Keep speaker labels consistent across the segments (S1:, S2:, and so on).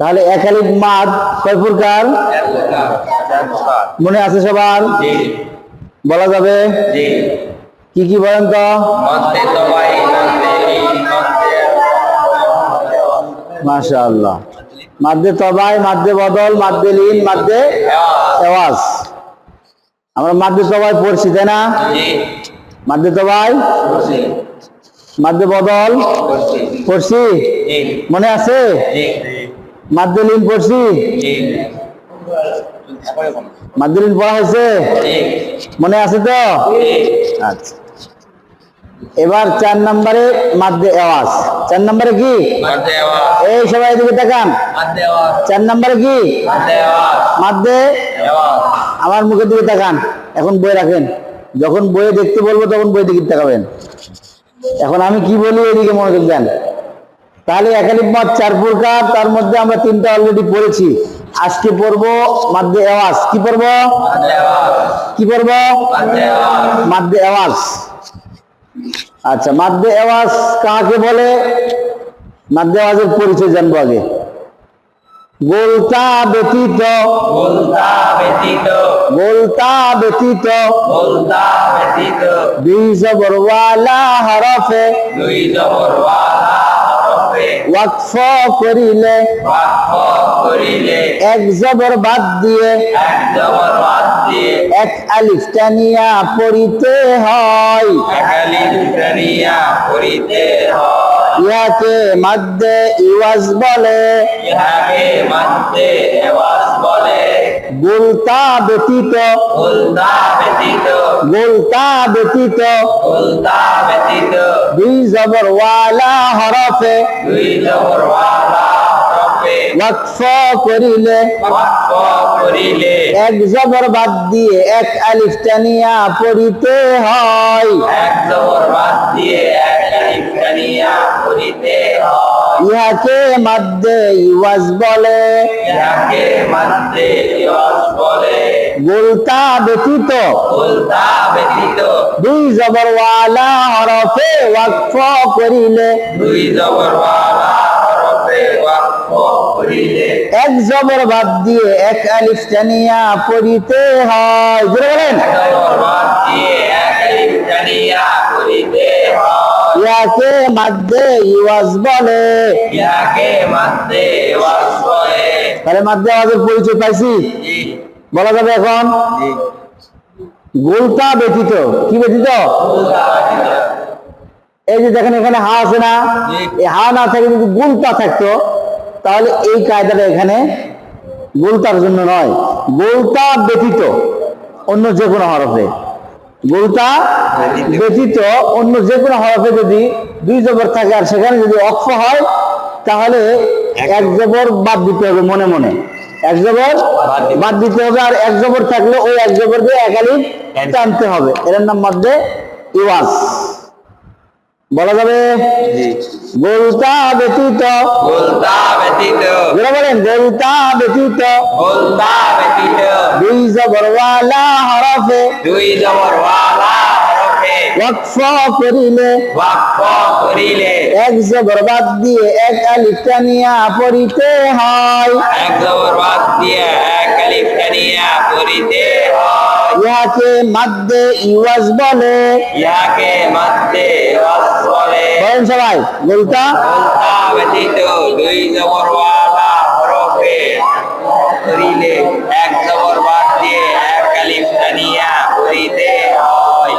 S1: তাহলে একালিক মাদ কয় প্রকার? মনে আছে সবার? বলা যাবে? কি কি বলেন তো?
S2: মধ্যে মধ্যে
S1: মাশা আল্লাহ মাদ্দে তবাই মাদ্দে বদল মাদ্দে লিন মাদ্দে এওয়াজ আমরা মাদ্দে তবাই পড়ছি তাই না? মাদ্দে তবাই? মাদ্দে বদল? পড়ছি। মনে আছে?
S2: জি
S1: পড়ছি।
S2: জি।
S1: পড়া হয়েছে? মনে আছে তো? আচ্ছা। এবার চার নম্বরে মাদ্দে আওয়াজ। চার নম্বরে কি? এই সবাই দিকে তাকান। চার নম্বরে কি? মাদ্দে আমার মুখের দিকে তাকান। এখন বই রাখেন। যখন বইয়ে দেখতে বলব তখন বই দিকে তাকাবেন। এখন আমি কি বলি এদিকে মনোযোগ দেন। তাহলে একালিক মত চার প্রকার তার মধ্যে আমরা তিনটা অলরেডি পড়েছি। আজকে পড়ব মাদ্দে আওয়াজ। কি পড়ব? কি পড়ব?
S2: মধ্যে আওয়াজ।
S1: আচ্ছা মাদ্দে আওয়াজ কাকে বলে? মাদ্দে আওয়াজের পরিচয় জানব আগে। গোলতা ব্যতীত।
S2: বলতা ব্যতীত।
S1: গোলতা ব্যতীত।
S2: ব্যতীত।
S1: দুই জবরওয়ালা হরফে।
S2: দুই জবরওয়ালা
S1: ওয়াকফ করিলে এক জবর বাদ দিয়ে
S2: এক
S1: আলিফ টানিয়া পড়িতে হয়। ইহাকে মাদ্দে ইওয়াজ বলে।
S2: ইহাকে মাদ্দে ইওয়াজ
S1: গোলতা ব্যতীত গোলতা ব্যতীত দুই
S2: দুই জবরওয়ালা হরফে
S1: ওয়াকফ করিলে
S2: করিলে।
S1: এক জবর বাদ দিয়ে এক আলিফ টানিয়া পড়িতে হয়।
S2: এক জবর বাদ দিয়ে এক আলিফ টানিয়া করিতে হয়।
S1: ইহাকে মাদ্দে ইওয়াজ বলে।
S2: ইহাকে মানতে এওয়াজ বলে।
S1: গোলতা ব্যতীত।
S2: বলতা ব্যতীত।
S1: দুই জবরওয়ালা হরফে ওয়াকফ করিলে।
S2: দুই জবরওয়ালা হরফে বাক্য করিলে।
S1: এক জবর বাদ দিয়ে এক আলিফ টানিয়া পড়িতে হয়। জোরে বলেন।
S2: জবর বাদ দিয়ে এক আলিফ টানিয়া করিতে
S1: ইহাকে মাদ্দে ইওয়াজ বলে।
S2: ইহাকে মানতে এওয়াজ বলে।
S1: তাহলে মাদ্দে আওয়াজের পরিচয় পাইছি? বলা যাবে এখন গোলতা ব্যতীত। কি ব্যতীত? এই যে দেখেন এখানে হা আছে না? এই হা না থাকে যদি গোলতা থাকতো তাহলে এই কায়দাটা এখানে গোলতার জন্য নয়। গোলতা ব্যতীত অন্য যে কোনো হরফে। গোলতা
S2: ব্যতীত।
S1: অন্য যে কোনো হরফে যদি দুই জবর থাকে আর সেখানে যদি অক্ষ হয় তাহলে এক জবর। বাদ দিতে হবে মনে মনে। এক জবর
S2: বাদ দিতে
S1: হবে আর এক জবর থাকলে ওই এক জবর দিয়ে একালিক টানতে হবে। এর নাম মধ্যে ইওয়াজ। বলা যাবে? গোলতা ব্যতীত।
S2: বলতা ব্যতীত।
S1: যারা বলেন গোলতা ব্যতীত।
S2: বলতা ব্যতীত।
S1: দুই জবরওয়ালা হরফে।
S2: দুই জবরওয়ালা হরফে।
S1: ওয়াকফ করিলে।
S2: বাক্য করিলে।
S1: এক জবর বাদ দিয়ে এক আলিফ টানিয়া পড়িতে হয়।
S2: এক জবর বাদ দিয়ে এক আলিফ টানিয়া করিতে হয়।
S1: ইহাকে মাদ্দে ইওয়াজ বলে।
S2: ইহাকে মানতে এওয়াজ বলে।
S1: বলেন সবাই গোলতা
S2: বলতা ব্যতীত দুই জবরওয়ালা হরফে করিলে এক জবর বাদ দিয়ে এক আলিফ টানিয়া করিতে হয়।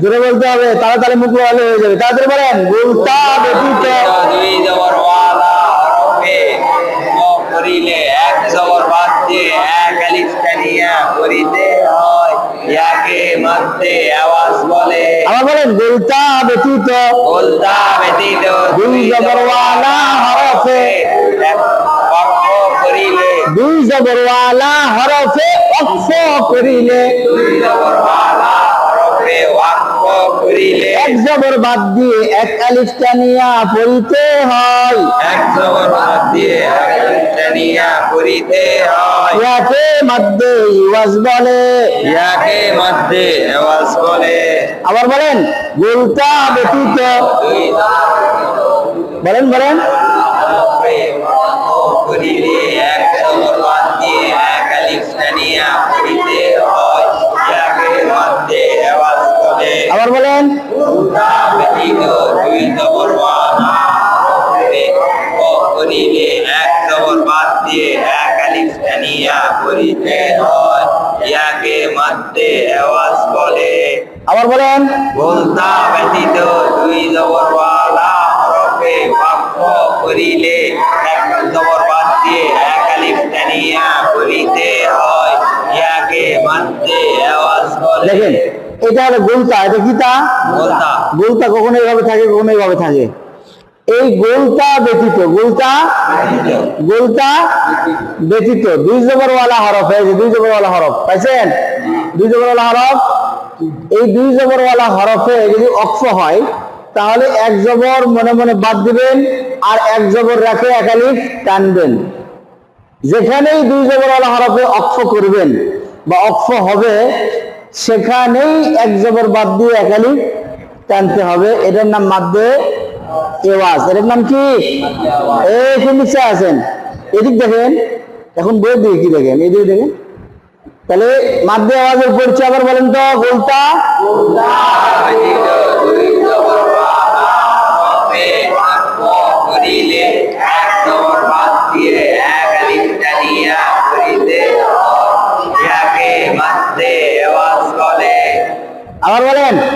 S1: জোরে বলতে হবে তাড়াতাড়ি মুখ ভালো হয়ে যাবে। তাড়াতাড়ি বলেন গোলতা ব্যতীত।
S2: দুই জবরওয়ালা হরফে করিলে এক জবর বাদ দিয়ে এক আলিফ টানিয়া করিতে হয় ইয়াকে মধ্যে আওয়াজ বলে।
S1: আবার বলেন গোলতা ব্যতীত
S2: বলতা ব্যতীত
S1: দুই জবরওয়ালা হরফে
S2: বাক্য করিলে।
S1: দুই জবরওয়ালা হরফে অক্ষ করিলে।
S2: দুই জবরওয়ালা হরফে বাক্য করিলে।
S1: এক জবর বাদ দিয়ে এক আলিফ টানিয়া পড়িতে হয়।
S2: এক জবর বাদ দিয়ে আলিফ করিতে হয়।
S1: ইয়াকে মধ্যে ইওয়াজ বলে।
S2: ইয়াকে মধ্যে আওয়াজ বলে।
S1: আবার বলেন গোলতা ব্যতীত। বলেন বলেন।
S2: করিলে এক জবর বাদ দিয়ে এক আলিফ টানিয়া পড়িতে হয় ইয়াকে মধ্যে আওয়াজ বলে
S1: আবার বলেন
S2: ব্যতীত দুই করিলে এক জবর বাদ দিয়ে এক আলিফ টানিয়া পড়িতে হয়। ইয়াকে মধ্যে আওয়াজ বলে।
S1: আবার বলেন
S2: বলতা ব্যতীত দুই জবরওয়ালা হরফে বাক্য করিলে এক জবর বাদ দিয়ে এক আলিফ টানিয়া করিতে হয়। ইয়াকে মানতে আওয়াজ বলে।
S1: দেখেন এটা হলো গোলতা এটা কি তা?
S2: বলতা
S1: গোলতা কখনো এইভাবে থাকে কখনো এইভাবে থাকে। এই গোলতা ব্যতীত গোলতা গোলতা ব্যতীত। দুই জবরওয়ালা হরফ হয়েছে দুই জবরওয়ালা হরফ, পাইছেন? দুই জবরওয়ালা হরফ? এই দুই জবরওয়ালা হরফে যদি অক্ষ হয়, তাহলে এক জবর মনে মনে বাদ দিবেন আর এক জবর রাখে একালিফ টানবেন। যেখানেই দুই জবরওয়ালা হরফে অক্ষ করবেন বা অক্ষ হবে, সেখানেই এক জবর বাদ দিয়ে একালিফ টানতে হবে। এটার নাম মাধ্যে এওয়াজ। এটার নাম কি? এই আছেন এদিক দেখেন। এখন বইয়ের দিকে কি দেখেন? এদিকে দেখেন। তাহলে মাধ্যে আওয়াজের পরিচয় আবার বলেন তো গোলতা আবার
S2: দুই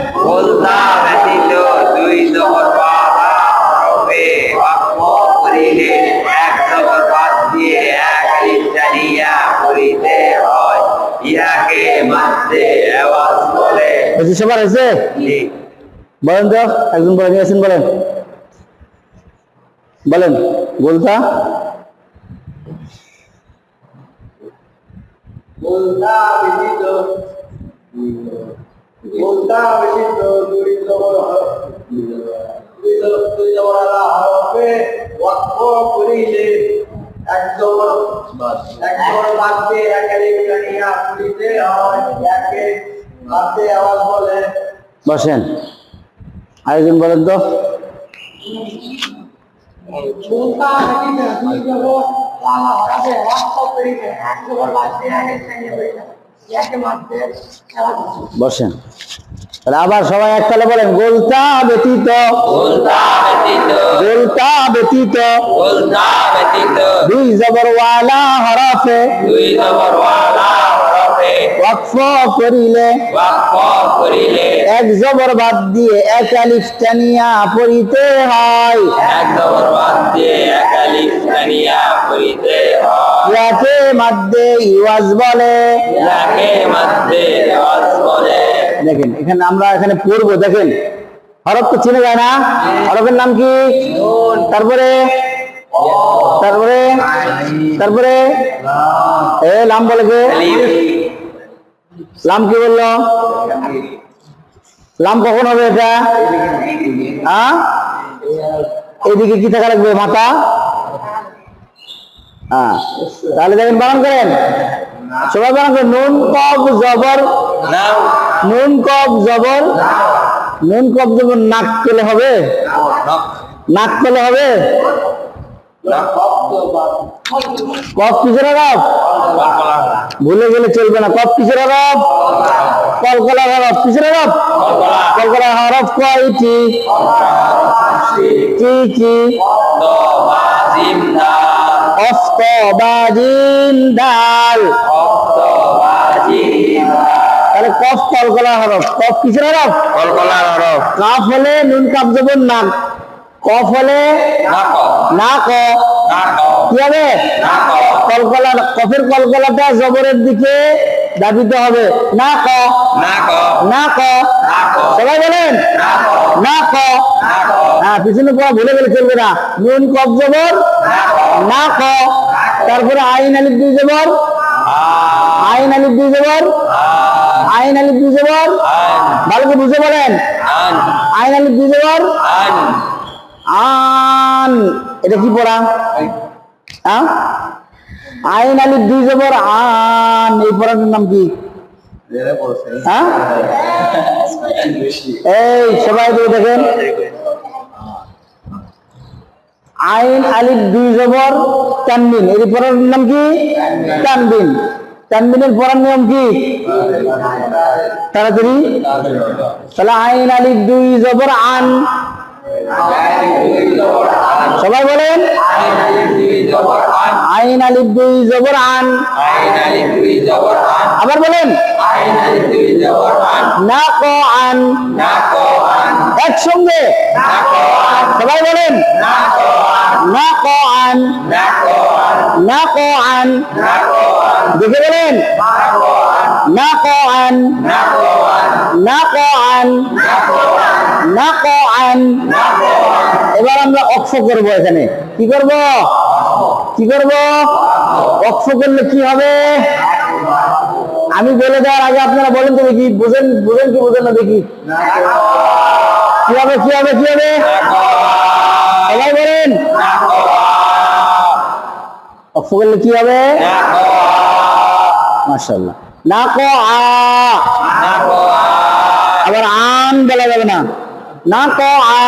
S2: বলে
S1: সবার হয়েছে বলেন তো একজন বলে নিয়ে বলেন। বলেন গোলতা
S3: করিলে এক জবর এক জবর বাদ দিয়ে এক আলিফ করিতে হয়। একে
S1: বসেন। আরেকজন বলেন তো।
S3: এক এক। একে।
S1: বসেন। তাহলে আবার সবাই একতালে বলেন গোলতা ব্যতীত। গোলতা ব্যতীত। দুই জবরওয়ালা হরফে।
S2: দুই জবরওয়ালা হরফে
S1: ওয়াকফ করিলে
S2: করিলে
S1: এক জবর বাদ দিয়ে এক আলিফ টানিয়া পড়িতে হয়।
S2: এক জবর বাদ দিয়ে এক আলিফ টানিয়া করিতে হয়।
S1: ইয়াকে মাধ্যে ইওয়াজ বলে।
S2: যাকে মধ্যে আওয়াজ বলে।
S1: দেখেন এখানে আমরা এখানে পড়ব দেখেন। হরফ তো চিনে যায় না? হরফের নাম কি? তারপরে? তারপরে? তারপরে? এ লাম বলে লাম কি বলল? লাম কখন হবে এটা? হ্যাঁ এইদিকে কি থাকা লাগবে, মাথা? হ্যাঁ তাহলে দেখেন, বানান করেন। সবাই বানান করেন। নুন কব জবর। নুন কব জবর। নুন কব জবর, নাক পেলে হবে?
S2: নাক
S1: পেলে হবে? কফ কিসের
S2: কলকলা
S1: ভুলে গেলে চলবে না। কফ কিসের হরফ কলকলা হরফ কিসের হরফ
S2: কলকলা
S1: হরফ কয়টি কি? কি অস্ত ডাল তাহলে কফ কলকলা হরফ কফ কিসের হরফ
S2: কলকলা হরফ
S1: কাফ হলে নুন কাপ জবর নাক কফ হলে না ক কি হবে কলকলা কফের কলকলাটা জবরের দিকে দাবিতে হবে। না ক না ক সবাই বলেন? না ক হ্যাঁ পিছনে পড়া ভুলে গেলে চলবে না। নুন কফ জবর না ক তারপরে আইন আলিফ দুই জবর আইন আলিফ দুই জবর আইন আলিফ দুই জবর। ভালো করে বুঝে বলেন? আইন আলিফ দুই জবর
S2: আন।
S1: এটা কি পড়া? হ্যাঁ? আইন আলিফ দুই জবর আন। এই পড়াটার নাম কি? হ্যাঁ? এই সবাই দিয়ে দেখেন। আইন আলিফ দুই জবর তানবিন। এর পরের নাম কি? তানবিন। তানবিনের পরের নিয়ম কি? তাড়াতাড়ি। তাহলে আইন আলিফ দুই জবর আন। সবাই বলেন, আইন আলিফ দুই জবর আন। আবার বলেন, না ক আন। একসঙ্গে। সবাই বলেন, না ক আন। না ক আন। দেখে বলেন না ক আন এবার আমরা অক্ষ করব এখানে। কি করব? কি করব? অক্ষ করলে কি হবে? আমি বলে দেওয়ার আগে আপনারা বলেন তো দেখি, বুঝেন বুঝেন কি বুঝেন না দেখি। কি হবে কি হবে কি হবে? সবাই বলেন। অক্ষ করলে কি হবে? মাশাল্লাহ না ক আ আবার আন বলা যাবে না। না ক আ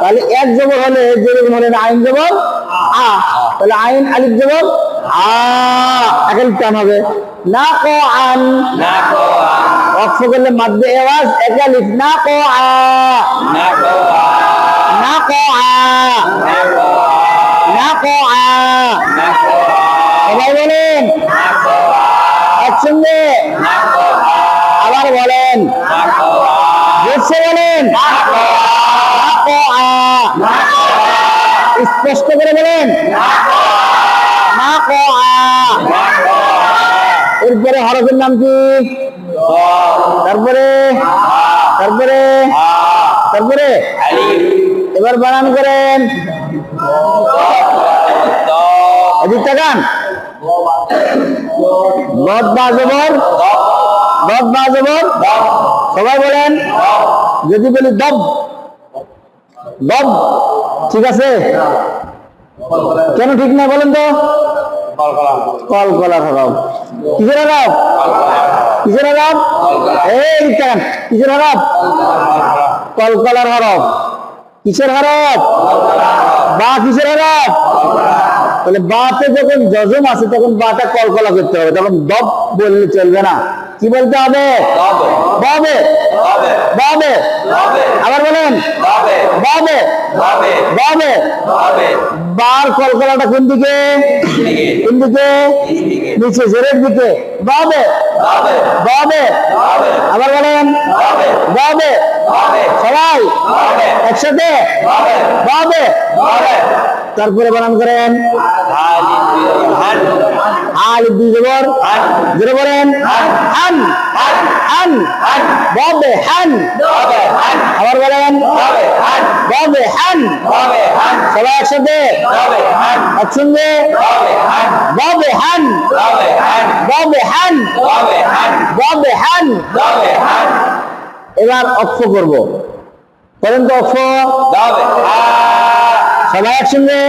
S1: তাহলে এক জবর হলে যেরকম হলে আইন জবর? আ। তাহলে আইন আলিফ জবর? আ। টান হবে? না ক আন অক্ষ করলে মাধ্যে আওয়াজ এক আলিফ। না ক আ না ক আ না ক আ সবাই বলেন একসঙ্গে আবার বলেন। বলেন। স্পষ্ট করে বলেন। এরপরে হরফের নাম কি? তারপরে? তারপরে? তারপরে? এবার বানান করেন। এদিক তাকান বদ জবর। বদ বা জবর সবাই বলেন। যদি বলি দব দব, ঠিক আছে? কেন ঠিক না বলেন তো? কল কলার হরফ। কিসের হরফ? কিসের হরফ? এই কিসের হরফ? কল কলার হরফ। কিসের হরফ? বা কিসের হরফ? তাহলে বাতে যখন যজম আছে তখন বাটা কলকলা করতে হবে। তখন দপ বললে চলবে না। কি বলতে হবে? বাবে বাবে আবার বলেন বাবে বাবে বার কলকলাটা কোন দিকে কোন দিকে নিচে জোরের দিকে বাবে বাবে আবার বলেন বাবে সবাই একসাথে বাবে তারপরে বানান করেন আলিফ দুই জবর জোরে বলেন হান হান বাবে হান আবার বলেন বাবে হান সবাই একসাথে একসঙ্গে বাবে হান বাবে হান বাবে হান এবার অক্ষ করব করেন তো অক্ষ সবাই একসঙ্গে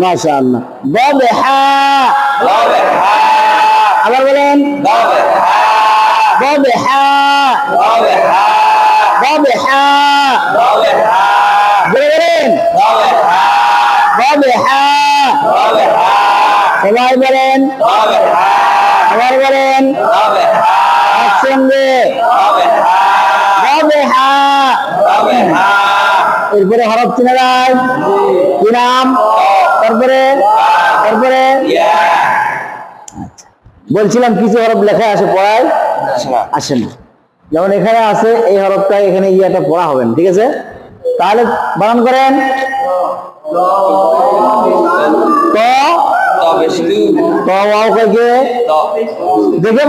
S1: মাশা আল্লাহ বাবে হা আবার বলেন বাবে হা বাবে হা জোরে বলেন বাবে হা সবাই বলেন আবার বলেন একসঙ্গে বাবে হা এরপরে হরফ চিনে যায়। কি নাম? তারপরে? তারপরে? বলছিলাম কিছু হরফ লেখা আছে পড়ায় আসে না। যেমন এখানে আছে এই হরফটা এখানে ইয়াটা পড়া হবে ঠিক আছে? তাহলে বারণ করেন। ক দেখে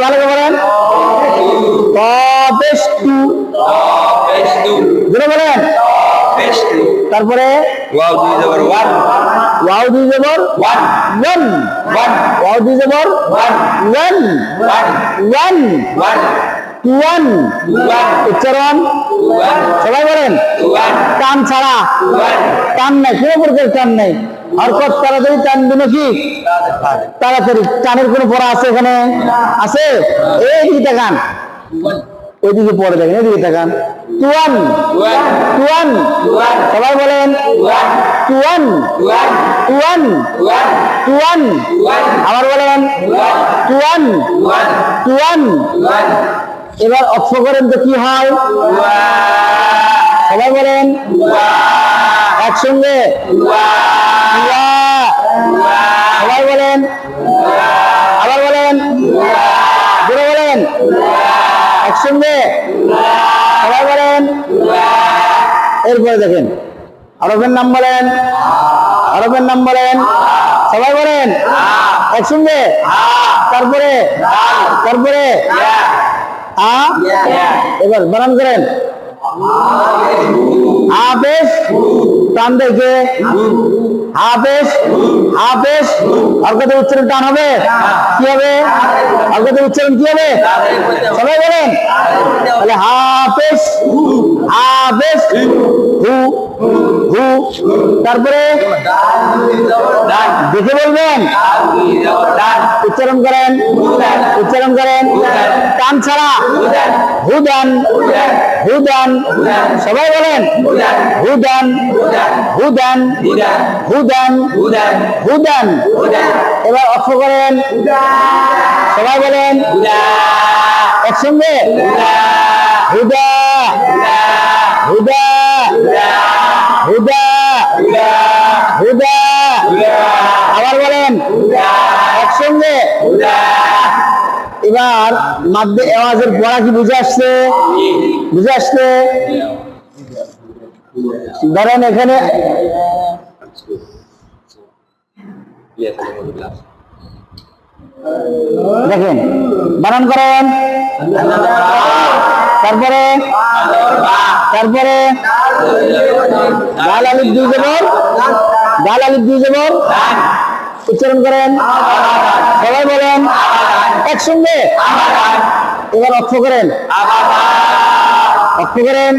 S1: ভালো করে বলেন। তারপরে ওয়াও দুই জবর ওয়ান ওয়াও দুই জবর ওয়ান ওয়ান ওয়ান উচ্চারণ সবাই বলেন। টান ছাড়া। টান নাই। কোনো প্রকার টান নাই। হরকত তাড়াতাড়ি টান দিল কি? তাড়াতাড়ি। টানের কোনো পড়া আছে এখানে? আছে? এই দিকে টাকান ওইদিকে পরে দেখেন এদিকে তাকান। টুয়ান টুয়ান সবাই বলেন। টুয়ান টুয়ান টুয়ান আবার বলেন। টুয়ান টুয়ান এবার অক্ষ করেন তো কি হয়? সবাই বলেন। একসঙ্গে। সবাই বলেন। আবার বলেন। জোরে বলেন। একসঙ্গে। সবাই বলেন। এরপরে দেখেন। আরবের নাম বলেন। আরবের নাম বলেন। সবাই বলেন। একসঙ্গে। তারপরে। তারপরে। এবার বানান করেন। হাফেজ টান দেখে হাফেজ হাফেজ। অর্কতে উচ্চারণ টান হবে। কি হবে? অর্কতে উচ্চারণ কি হবে? সবাই বলেন। তাহলে হাফেজ হাফেজ, হু। তারপরে দেখে বলবেন? উচ্চারণ করেন। উচ্চারণ করেন। টান ছাড়া। হুদান। হুদান। সবাই বলেন। হুদান। হুদান। হুদান। হুদান। এবার অক্ষ করেন। সবাই বলেন। একসঙ্গে। হুদা। হুদা হুদা হুদা আবার বলেন একসঙ্গে। এবার মাধ্যে আওয়াজের পড়া কি বুঝে আসছে? বুঝে আসছে? ধরেন এখানে দেখেন, বানান করেন। তারপরে তারপরে গাল আলিফ দুই জবর গাল আলিফ দুই জবর উচ্চারণ করেন। সবাই বলেন, একসঙ্গে। এবার অক্ষ করেন। অক্ষ করেন।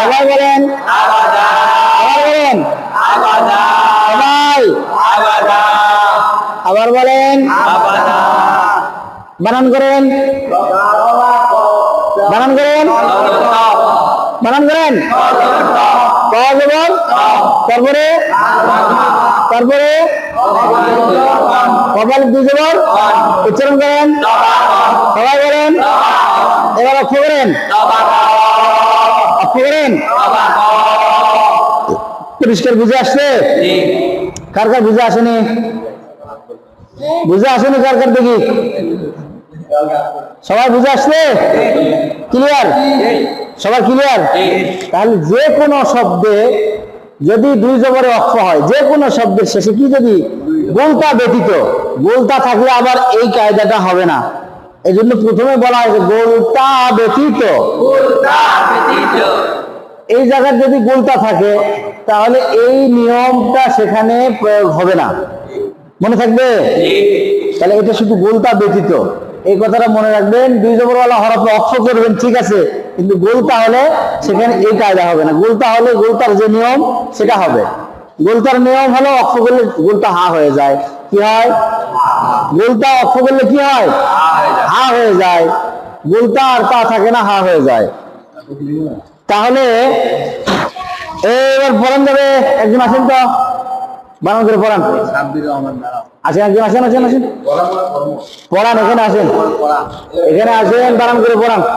S1: সবাই বলেন আবার বলেন। সবাই। আবার বলেন। বানান করেন। বানান করেন। বানান করেন। তারপরে? তারপরে? কপাল যাবেন উচ্চারণ করেন। সবাই বলেন। এবার অক্ষ করেন। অক্ষ করেন। পরিষ্কার বুঝে আসছে? কার কার বুঝে আসেনি? বুঝে আসেনি কার কার দেখি? সবাই বুঝে আসছে? ক্লিয়ার সবাই ক্লিয়ার তাহলে যে কোনো শব্দে যদি দুই জবরে অক্ষ হয়, যে কোনো শব্দের শেষে কি যদি? গোলতা ব্যতীত। গোলতা থাকলে আবার এই কায়দাটা হবে না। এই জন্য প্রথমে বলা হয়েছে গোলতা ব্যতীত। এই জায়গার যদি গোলতা থাকে, তাহলে এই নিয়মটা সেখানে প্রয়োগ হবে না। মনে থাকবে? তাহলে এটা শুধু গোলতা ব্যতীত। এই কথাটা মনে রাখবেন দুই জবরওয়ালা হরফে অক্ষ করবেন ঠিক আছে। কিন্তু গোলতা হলে সেখানে এই কায়দা হবে না। গোলতা হলে গোলতার যে নিয়ম সেটা হবে। গোলতার নিয়ম হলো অক্ষ করলে গোলতা হা হয়ে যায়। কি হয়? গোলতা অক্ষ করলে কি হয়? হা হয়ে যায়। গোলতা আর তা থাকে না হা হয়ে যায়। তাহলে এবার পড়ান যাবে একজন আসেন তো। বানান করে পড়ান। আসেন একজন আসেন আসেন। আসেন পড়ান এখানে আসেন। এখানে আসেন বানান করে পড়ান।